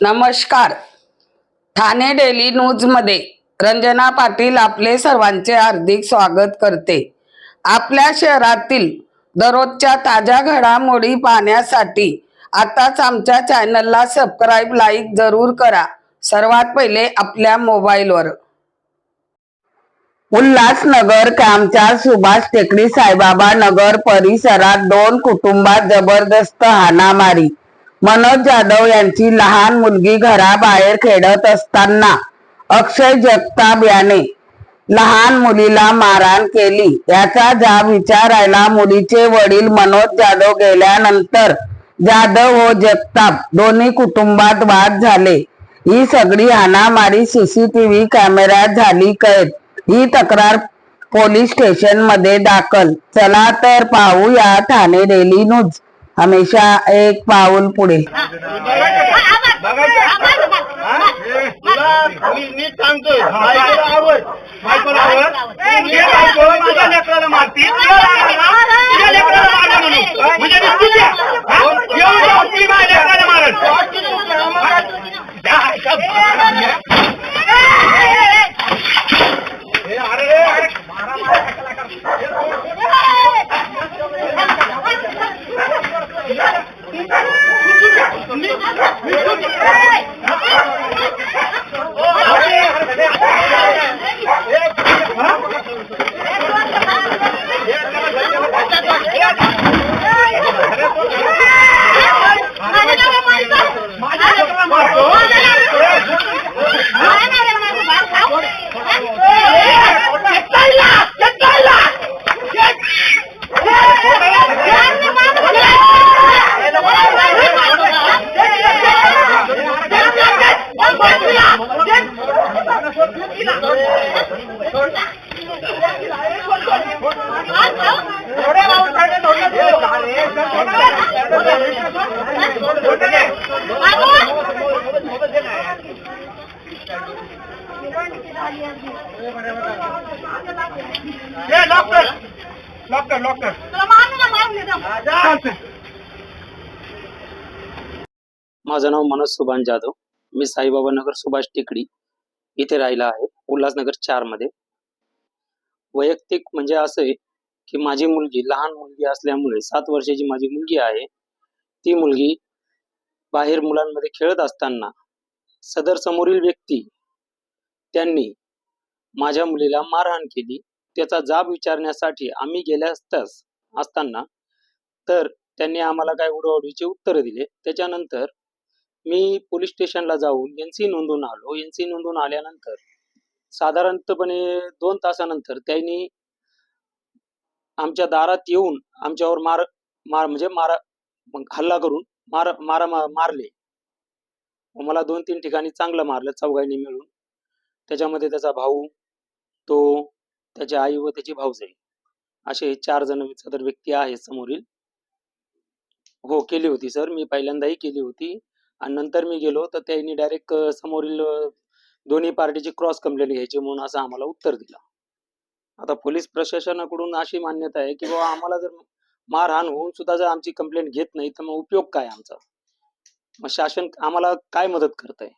नमस्कार. ठाणे डेली न्यूजमध्ये रंजना पाटील आपले सर्वांचे हार्दिक स्वागत करते. आपल्या शहरातील दररोजच्या ताज्या घडामोडी पाहण्यासाठी आताच आमच्या चॅनलला सबस्क्राईब लाईक जरूर करा. सर्वात पहिले आपल्या मोबाईलवर. उल्हासनगर कॅम्पच्या सुभाष टेकडी साईबाबा नगर परिसरात दोन कुटुंबात जबरदस्त हाणामारी मनोज जाधव यांची लहान मुलगी घराबाहेर खेळत असताना अक्षय जगताप याने लहान मुलीला मारहाण केली. याचा जाब विचारायला मुलीचे वडील मनोज जाधव गेल्यानंतर जाधव व जगताप दोन्ही कुटुंबात वाद झाले. ही सगळी हाणामारी सीसीटीव्ही कॅमेऱ्यात झाली कैद ही तक्रार पोलीस स्टेशनमध्ये दाखल. चला तर पाहूया ठाणे डेली न्यूज. हमेशा एक पाऊल पुढे तुला Me, me, me, me, me, me, lock कर. लॉक कर लॉक कर. माझं नाव मनोज सुभान जाधव. मी साईबाबा नगर सुभाष टेकडी इथे राहिला आहे उल्हासनगर चारमध्ये. वैयक्तिक म्हणजे असं आहे की माझी मुलगी लहान मुलगी असल्यामुळे सात वर्षाची माझी मुलगी आहे. ती मुलगी बाहेर मुलांमध्ये खेळत असताना सदर समोरील व्यक्ती त्यांनी माझ्या मुलीला मारहाण केली. त्याचा जाब विचारण्यासाठी आम्ही गेल्या असताच असताना तर त्यांनी आम्हाला काय उडवाडीचे उत्तर दिले. त्याच्यानंतर मी पोलीस स्टेशनला जाऊन एन सी नोंदून आलो. एन सी नोंदवून आल्यानंतर साधारणतपणे दोन तासानंतर त्यांनी आमच्या दारात येऊन आमच्यावर मार मार म्हणजे मारा हल्ला करून मार मारा मा- मारले. मला दोन तीन ठिकाणी चांगलं मारलं चौघांनी मिळून. त्याच्यामध्ये त्याचा भाऊ तो त्याची आई व त्याची भाऊजाई असे चार जण सदर व्यक्ती आहेत समोरील. हो केली होती सर. मी पहिल्यांदाही केली होती. आणि नंतर मी गेलो तर त्यांनी डायरेक्ट समोरील दोन्ही पार्टीची क्रॉस कंप्लेंट घ्यायची म्हणून असं आम्हाला उत्तर दिलं. आता पोलीस प्रशासनाकडून अशी मान्यता आहे की बाबा आम्हाला जर मारहाण होऊन सुद्धा जर आमची कंप्लेंट घेत नाही तर मग उपयोग काय आमचा? मग शासन आम्हाला काय मदत करत आहे